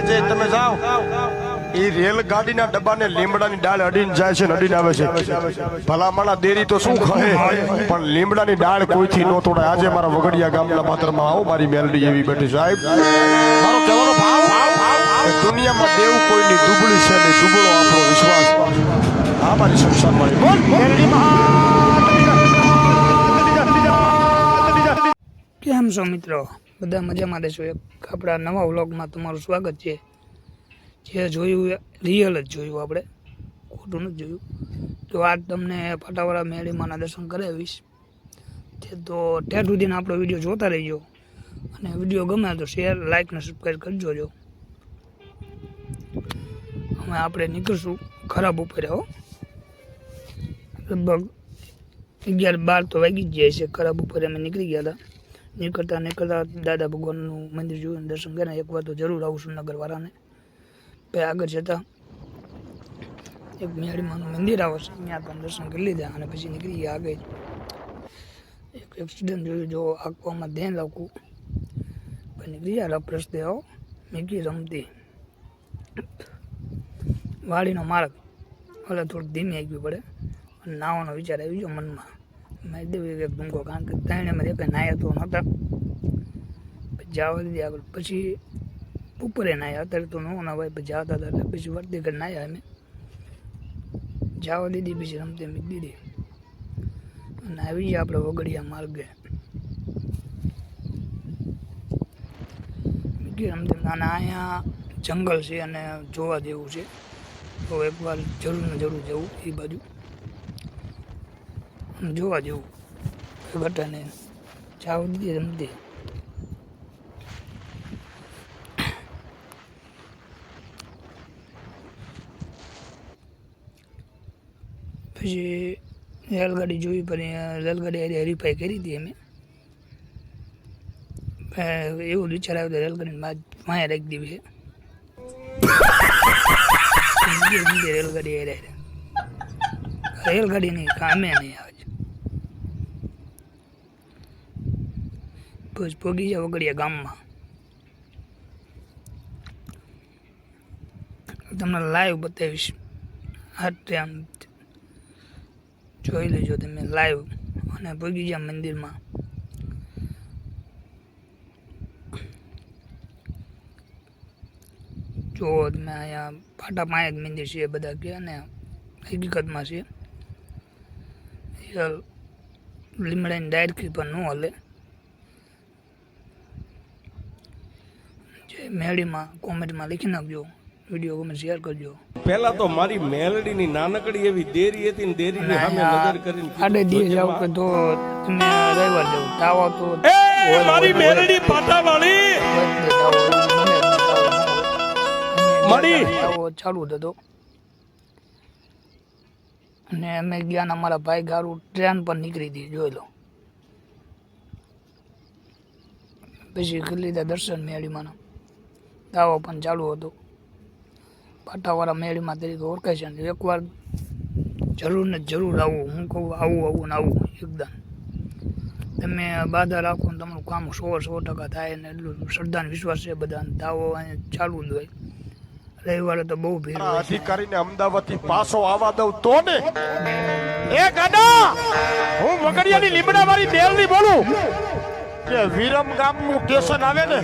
આજે તમે જાઓ. એ રેલગાડીના ડબ્બાને લીમડાની ડાળ અડીને જાય છે અડીને આવે છે. ભલામણા દેરી તો શું કહે પણ લીમડાની ડાળ કોઈથી ન તોડાય. આજે મારા વગડિયા ગામના પાત્રમાં આવો, મારી મેલડી એવી બેઠી સાહેબ, મારો કહેવાનો ભાવ દુનિયામાં દેવ કોઈની દુબળી છે ને દુબળો આપણો વિશ્વાસ. આ મારી સંસાર મારી. બોલ મેલડી કેમ છો મિત્રો? બધા મજામાં રહેશો એક આપણા નવા વ્લોગમાં તમારું સ્વાગત છે. જે જોયું રિયલ જ જોયું આપણે. ખોટું નથી જોયું. તો આજ તમને ફટાવાળા મેળીમાંના દર્શન કરાવીશ. તે તો ઠેર સુધીનો આપણો વીડિયો જોતા રહીજો. અને વીડિયો ગમે તો શેર લાઇક અને સબસ્ક્રાઈબ કરજો જો અમે આપણે નીકળશું ખરાબ ઉપર હો. લગભગ અગિયાર બાર તો વાગી જ જાય છે. ખરાબ ઉપર અમે નીકળી ગયા હતા. નીકળતા નીકળતા દાદા ભગવાનનું મંદિર જોયું દર્શન કર્યા એકવાર તો જરૂર આવું નગરવાળાને. પછી આગળ જતા એક મેળીમાનું મંદિર આવે છે, ત્યાં પણ દર્શન કરી લીધા અને પછી નીકળી ગયા આગળ. એક એક્સિડન્ટ જોયું, જો આંકવામાં ધ્યાન રાખવું. પછી નીકળી ગયા રફ રસ્તે આવો મીકી રમતી. વાડીનો માર્ગ એટલે થોડુંક ધીમી આવી પડે અને નાવાનો વિચાર આવી ગયો મનમાં. મેં દેવી એક ડુંગો કારણ કે ત્રણેમાં એક નાયા તો નહોતા. જાવા દીધી આગળ. પછી ઉપરે નાયા, અત્યારે તો નો ના હોય પછી જતા હતા પછી વર્તી ઘર નાયા અમે. જાવા દીધી, પછી રમતી મૂકી દીધી. અને આવી ગયા આપણે વગડિયા માર્ગે. રમતી. અને અહીંયા જંગલ છે અને જોવા જેવું છે. તો એકવાર જરૂર ને જરૂર જવું એ બાજુ. જોવા જેવું. બટાને ચાવ દીધી રમતી પછી રેલગાડી જોઈ, પણ રેલગાડી હારી હરીફાઈ કરી હતી અમે એવું વિચાર આવ્યો રેલગાડી માયા રાખી દેવી છે રેલગાડી રેલગાડી નહીં, કામે નહીં આવે. પછી પોગી જાય વગડિયા ગામમાં. તમને લાઈવ બતાવીશ. આ આમ જોઈ લેજો તમે લાઈવ અને ગયા મંદિરમાં. જો તમે અહીંયા ફાટા પાંચ મંદિર છે બધા કે અને હકીકતમાં છે. લીમડાની ડાયરેક્ટ પણ ન હલે. મેળીમાં કોમેન્ટમાં લખી નાખજો. વીડિયો ગમે શેર કરજો. પહેલા તો મારી મેલડીની નાનકડી એવી દેરી હતી ને દેરીની સામે નજર કરીને આડે દી જાવ કે તો તમે રવિવાર જાવ તાવ તો એ મારી મેલડી પાટાવાળી! મળી. તાવો ચાલુ હતો. અને અમે ગયા અમારા ભાઈ ગારું ટ્રેન પર નીકળી હતી જોઈ લો. પછી કરી લીધા દર્શન મેળીમાંના. દાવો પણ ચાલુ હતો. પાટાવાળા મેળીમાં તરીકે ઓળખાય છે. ને એકવાર જરૂર ને જરૂર આવું, હું કહું, આવું આવું ને આવું, એકદમ. તમે બાધા રાખો ને તમારું કામ સો સો ટકા થાય ને એટલું શ્રદ્ધાને વિશ્વાસ છે બધાને દાવો ચાલુ જ હોય. રવિવારે તો બહુ ભીડ અધિકારીને અમદાવાદથી પાછો આવવા દઉં તો ને. એ ગાડા હું વગડિયાની લીમડા વાળી બેલની બોલું. કે વિરમ ગામનું સ્ટેશન આવે ને